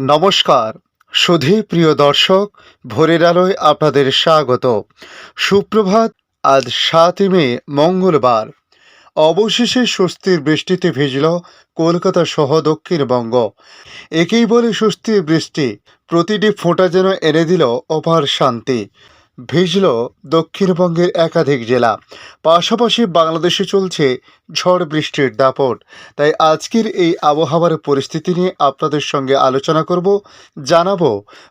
নমস্কার। সুধী প্রিয় দর্শক, ভোরের আলোয় আপনাদের স্বাগত। সুপ্রভাত, আজ সাতই মে, মঙ্গলবার। অবশেষে স্বস্তির বৃষ্টিতে ভিজল কলকাতা সহ দক্ষিণবঙ্গ। একেই বলে স্বস্তির বৃষ্টি। প্রতিটি ফোঁটা যেন এনে দিল অপার শান্তি। ভিজল দক্ষিণবঙ্গের একাধিক জেলা। পাশাপাশি বাংলাদেশে চলছে ঝড় বৃষ্টির দাপট। তাই আজকের এই আবহাওয়ার পরিস্থিতি নিয়ে আপনাদের সঙ্গে আলোচনা করব, জানাব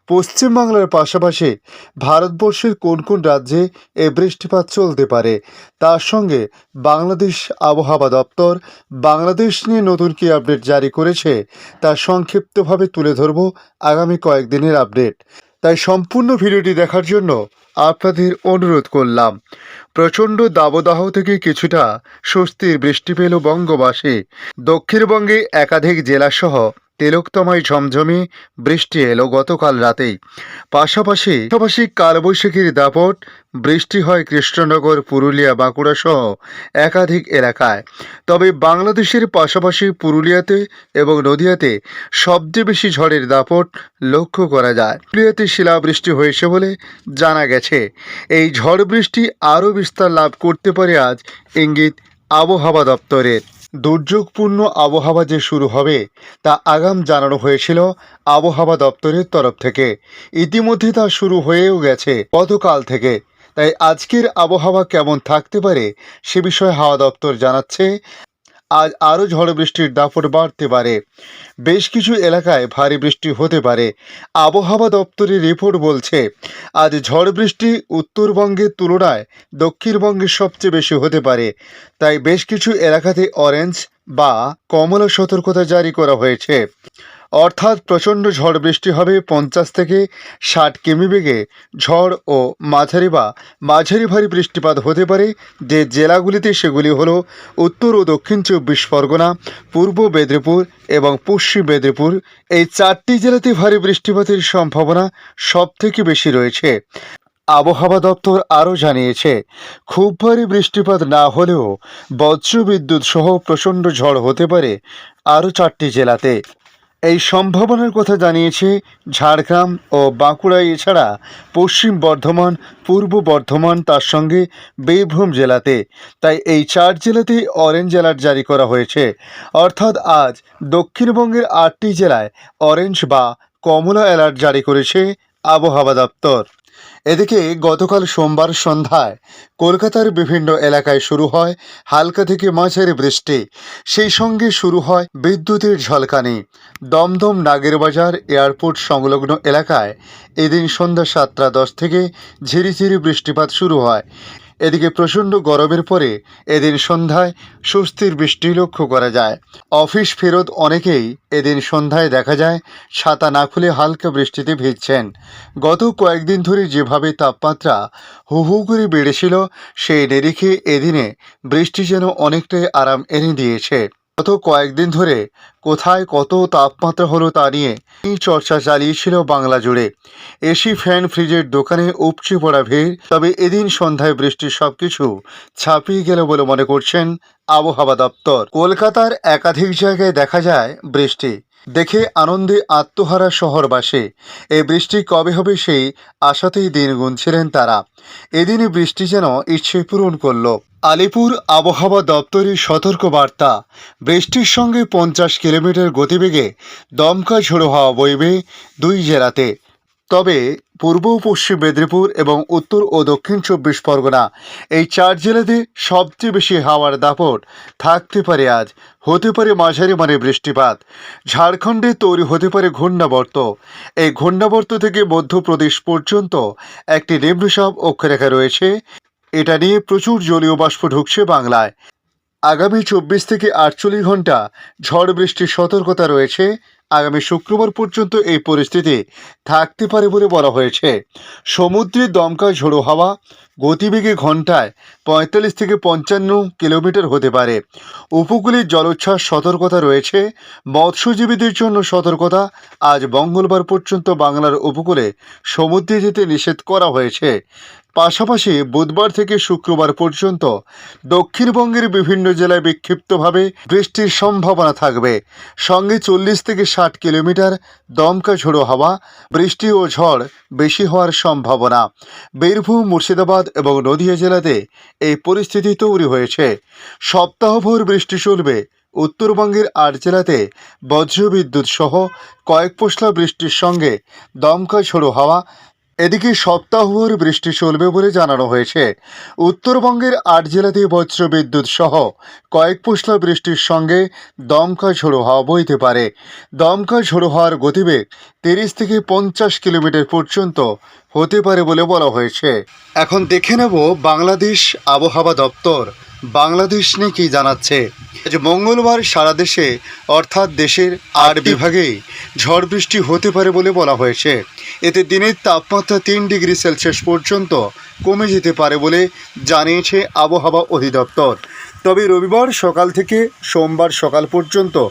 পশ্চিমবাংলার পাশাপাশি ভারতবর্ষের কোন কোন রাজ্যে এই বৃষ্টিপাত চলতে পারে। তার সঙ্গে বাংলাদেশ আবহাওয়া দপ্তর বাংলাদেশ নিয়ে নতুন কি আপডেট জারি করেছে, তা সংক্ষিপ্তভাবে তুলে ধরব আগামী কয়েকদিনের আপডেট। তাই সম্পূর্ণ ভিডিওটি দেখার জন্য আপনাদের অনুরোধ করলাম। প্রচণ্ড দাবদাহ থেকে কিছুটা স্বস্তির বৃষ্টি পেল বঙ্গবাসী। দক্ষিণবঙ্গে একাধিক জেলাসহ তেলকতমায় ঝমঝমে বৃষ্টি এলো গতকাল রাতেই। পাশাপাশি পাশাপাশি কালবৈশাখীর দাপট, বৃষ্টি হয় কৃষ্ণনগর, পুরুলিয়া, বাঁকুড়া সহ একাধিক এলাকায়। তবে বাংলাদেশের পাশাপাশি পুরুলিয়াতে এবং নদিয়াতে সবচেয়ে বেশি ঝড়ের দাপট লক্ষ্য করা যায়। পুরুলিয়াতে শিলাবৃষ্টি হয়েছে বলে জানা গেছে। এই ঝড় বৃষ্টি আরও বিস্তার লাভ করতে পারে আজ ইঙ্গিত আবহাওয়া দপ্তরের। দুর্যোগপূর্ণ আবহাওয়া যে শুরু হবে, তা আগাম জানানো হয়েছিল আবহাওয়া দপ্তরের তরফ থেকে। ইতিমধ্যে তা শুরু হয়েও গেছে গতকাল থেকে। তাই আজকের আবহাওয়া কেমন থাকতে পারে, সে বিষয়ে হাওয়া দপ্তর জানাচ্ছে। আজ আরও ঝড় বৃষ্টির দাপট বাড়তে পারে। বেশ কিছু এলাকায় ভারী বৃষ্টি হতে পারে। আবহাওয়া দপ্তরের রিপোর্ট বলছে, আজ ঝড় বৃষ্টি উত্তরবঙ্গের তুলনায় দক্ষিণবঙ্গে সবচেয়ে বেশি হতে পারে। তাই বেশ কিছু এলাকাতে অরেঞ্জ বা কমলা সতর্কতা জারি করা হয়েছে। অর্থাৎ প্রচণ্ড ঝড় বৃষ্টি হবে পঞ্চাশ থেকে ষাট কিমি বেগে। ঝড় ও মাঝারি বা মাঝারি ভারী বৃষ্টিপাত হতে পারে। যে জেলাগুলিতে সেগুলি হলো উত্তর ও দক্ষিণ চব্বিশ পরগনা, পূর্ব মেদিনীপুর এবং পশ্চিম মেদিনীপুর। এই চারটি জেলাতে ভারী বৃষ্টিপাতের সম্ভাবনা সবথেকে বেশি রয়েছে। আবহাওয়া দপ্তর আরও জানিয়েছে, খুব ভারী বৃষ্টিপাত না হলেও বজ্রবিদ্যুৎ সহ প্রচণ্ড ঝড় হতে পারে আরও চারটি জেলাতে। এই সম্ভাবনার কথা জানিয়েছে ঝাড়গ্রাম ও বাঁকুড়া, এছাড়া পশ্চিম বর্ধমান, পূর্ব বর্ধমান, তার সঙ্গে বীরভূম জেলাতে। তাই এই চার জেলাতে অরেঞ্জ অ্যালার্ট জারি করা হয়েছে। অর্থাৎ আজ দক্ষিণবঙ্গের আটটি জেলায় অরেঞ্জ বা কমলা অ্যালার্ট জারি করেছে আবহাওয়া দপ্তর। এদিকে গতকাল সোমবার সন্ধ্যায় কলকাতার বিভিন্ন এলাকায় শুরু হয় হালকা থেকে মাঝারি বৃষ্টি। সেই সঙ্গে শুরু হয় বিদ্যুতের ঝলকানি। দমদম নাগেরবাজার এয়ারপোর্ট সংলগ্ন এলাকায় এদিন সন্ধ্যা সাতটা দশ থেকে ঝিরিঝিরি বৃষ্টিপাত শুরু হয়। এদিকে প্রচণ্ড গরমের পরে এদিন সন্ধ্যায় স্বস্তির বৃষ্টি লক্ষ্য করা যায়। অফিস ফেরত অনেকেই এদিন সন্ধ্যায় দেখা যায়, ছাতা না খুলে হালকা বৃষ্টিতে ভিজছেন। গত কয়েকদিন ধরে যেভাবে তাপমাত্রা হু হু করে বেড়েছিল, সেই নিরিখে এদিনে বৃষ্টি যেন অনেকটাই আরাম এনে দিয়েছে। গত কয়েকদিন ধরে কোথায় কত তাপমাত্রা হলো তা নিয়ে চর্চা চালিয়েছিল বাংলা জুড়ে। এসি ফ্যান ফ্রিজের দোকানে উপচে পড়া ভিড়, তবে এদিন সন্ধ্যায় বৃষ্টি সবকিছু ছাপিয়ে গেল বলে মনে করছেন আবহাওয়া দপ্তর। কলকাতার একাধিক জায়গায় দেখা যায় বৃষ্টি। দেখে আনন্দে আত্মহারা শহরবাসে। এই বৃষ্টি কবে হবে সেই আশাতেই দিন গুনছিলেন তারা। এদিনই বৃষ্টি যেন ইচ্ছে পূরণ করল। আলিপুর আবহাওয়া দপ্তরের সতর্কবার্তা। বৃষ্টির সঙ্গে পঞ্চাশ কিলোমিটার গতিবেগে দমকা ঝোড়ো হাওয়া বইবে দুই জেলাতে। তবে পূর্ব ও পশ্চিম মেদিনীপুর এবং উত্তর ও দক্ষিণ চব্বিশ পরগনা এই চার জেলাতে সবচেয়ে বেশি হাওয়ার দাপট থাকতে পারে আজ। হতে পারে মাঝারি মানে বৃষ্টিপাত। ঝাড়খণ্ডে তৈরি হতে পারে ঘূর্ণাবর্ত। এই ঘূর্ণাবর্ত থেকে মধ্যপ্রদেশ পর্যন্ত একটি নিম্নচাপ অক্ষরেখা রয়েছে। এটা নিয়ে প্রচুর জলীয় বাষ্প ঢুকছে বাংলায়। আগামী চব্বিশ থেকে আটচল্লিশ ঘণ্টা ঝড় বৃষ্টির সতর্কতা রয়েছে। আগামী শুক্রবার পর্যন্ত এই পরিস্থিতি থাকতে পারে বলে বলা হয়েছে। সমুদ্রে দমকা ঝোড়ো হাওয়া গতিবেগে ঘন্টায় পঁয়তাল্লিশ থেকে পঞ্চান্ন কিলোমিটার হতে পারে। উপকূলে জলোচ্ছ্বাস সতর্কতা রয়েছে। মৎস্যজীবীদের জন্য সতর্কতা। আজ মঙ্গলবার পর্যন্ত বাংলার উপকূলে সমুদ্রে যেতে নিষেধ করা হয়েছে। পাশাপাশি বুধবার থেকে শুক্রবার পর্যন্ত দক্ষিণবঙ্গের বিভিন্ন জেলায় বিক্ষিপ্তভাবে বৃষ্টির সম্ভাবনা থাকবে। সঙ্গে চল্লিশ থেকে ষাট কিলোমিটার দমকা ঝোড়ো হাওয়া, বৃষ্টি ও ঝড় বেশি হওয়ার সম্ভাবনা। বীরভূম, মুর্শিদাবাদ এবং নদীয়া জেলাতে এই পরিস্থিতি তৈরি হয়েছে। সপ্তাহভর বৃষ্টি চলবে। উত্তরবঙ্গের আট জেলাতে বজ্রবিদ্যুৎ সহ কয়েক পশলা বৃষ্টির সঙ্গে দমকা ঝোড়ো হাওয়া এদিকে সপ্তাহভর বৃষ্টি চলবে বলে জানানো হয়েছে। উত্তরবঙ্গের আট জেলাতে বজ্রবিদ্যুৎ সহ কয়েক পশলা বৃষ্টির সঙ্গে দমকা ঝোড়ো হাওয়া বইতে পারে। দমকা ঝোড়ো হওয়ার গতিবেগ তিরিশ থেকে পঞ্চাশ কিলোমিটার পর্যন্ত হতে পারে বলে বলা হয়েছে। এখন দেখে নেব বাংলাদেশ আবহাওয়া দপ্তর। বাংলাদেশ নিয়ে কি জানাচ্ছে? আজ মঙ্গলবার সারা দেশে অর্থাৎ দেশের আট বিভাগেই ঝড় বৃষ্টি হতে পারে বলে বলা হয়েছে। এতে দিনের তাপমাত্রা তিন ডিগ্রি সেলসিয়াস পর্যন্ত কমে যেতে পারে বলে জানিয়েছে আবহাওয়া অধিদপ্তর। তবে রবিবার সকাল থেকে সোমবার সকাল পর্যন্ত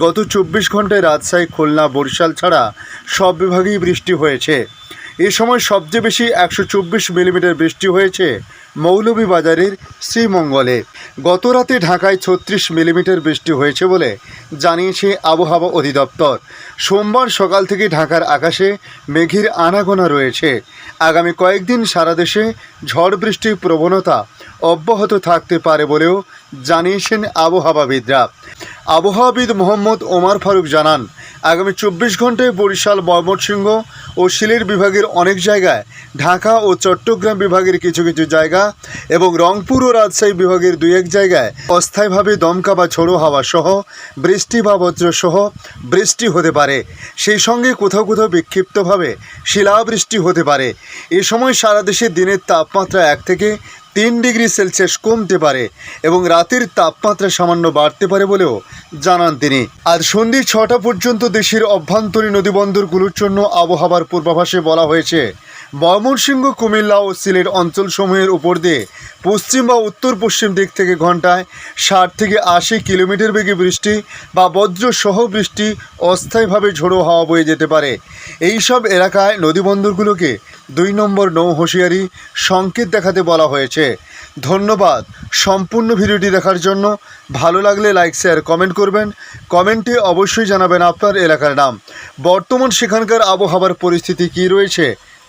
গত চব্বিশ ঘন্টায় রাজশাহী খুলনা বরিশাল ছাড়া সব বিভাগেই বৃষ্টি হয়েছে। এ সময় সবচেয়ে বেশি একশো চব্বিশ মিলিমিটার বৃষ্টি হয়েছে মৌলভীবাজারের শ্রীমঙ্গলে। গত রাতে ঢাকায় ছত্রিশ মিলিমিটার বৃষ্টি হয়েছে বলে জানিয়েছে আবহাওয়া অধিদপ্তর। সোমবার সকাল থেকে ঢাকার আকাশে মেঘের আনাগোনা রয়েছে। আগামী কয়েকদিন সারা দেশে ঝড় বৃষ্টির প্রবণতা অব্যাহত থাকতে পারে বলেও জানিয়েছেন আবহাওয়াবিদরা। আবহাওয়াবিদ মোহাম্মদ ওমার ফারুক জানান আগামী চব্বিশ ঘন্টায় বরিশাল, ময়মনসিংহ ও সিলেট বিভাগের অনেক জায়গায় ঢাকা ও চট্টগ্রাম বিভাগের কিছু কিছু জায়গা এবং রংপুর ও রাজশাহী বিভাগের দুই এক জায়গায় অস্থায়ীভাবে দমকা বা ঝোড়ো হাওয়া সহ বৃষ্টি বা বজ্র সহ বৃষ্টি হতে পারে। সেই সঙ্গে কোথাও কোথাও বিক্ষিপ্তভাবে শিলাবৃষ্টি হতে পারে। এ সময় সারা দেশে দিনের তাপমাত্রা এক থেকে তিন ডিগ্রি সেলসিয়াস কমতে পারে এবং রাতের তাপমাত্রা সামান্য বাড়তে পারে বলেও জানান তিনি। আজ সন্ধি ছটা পর্যন্ত দেশের অভ্যন্তরীণ নদীবন্দরগুলোর জন্য আবহাওয়ার পূর্বাভাসে বলা হয়েছে ময়মনসিংহ কুমিল্লা ও সিলেট অঞ্চলসমূহের উপর দিয়ে পশ্চিম বা উত্তর পশ্চিম দিক থেকে ঘন্টায় ষাট থেকে আশি কিলোমিটার বেগে বৃষ্টি বা বজ্র সহ বৃষ্টি অস্থায়ীভাবে ঝোড়ো হাওয়া বয়ে যেতে পারে। এই সব এলাকায় নদীবন্দরগুলোকে দুই নম্বর নৌ হুঁশিয়ারি সংকেত দেখাতে বলা হয়েছে। ধন্যবাদ। সম্পূর্ণ ভিডিওটি দেখার জন্য ভালো লাগলে লাইক, শেয়ার, কমেন্ট করবেন। কমেন্টে অবশ্যই জানাবেন আপনার এলাকার নাম। বর্তমান সেখানকার আবহাওয়ার পরিস্থিতি কী রয়েছে?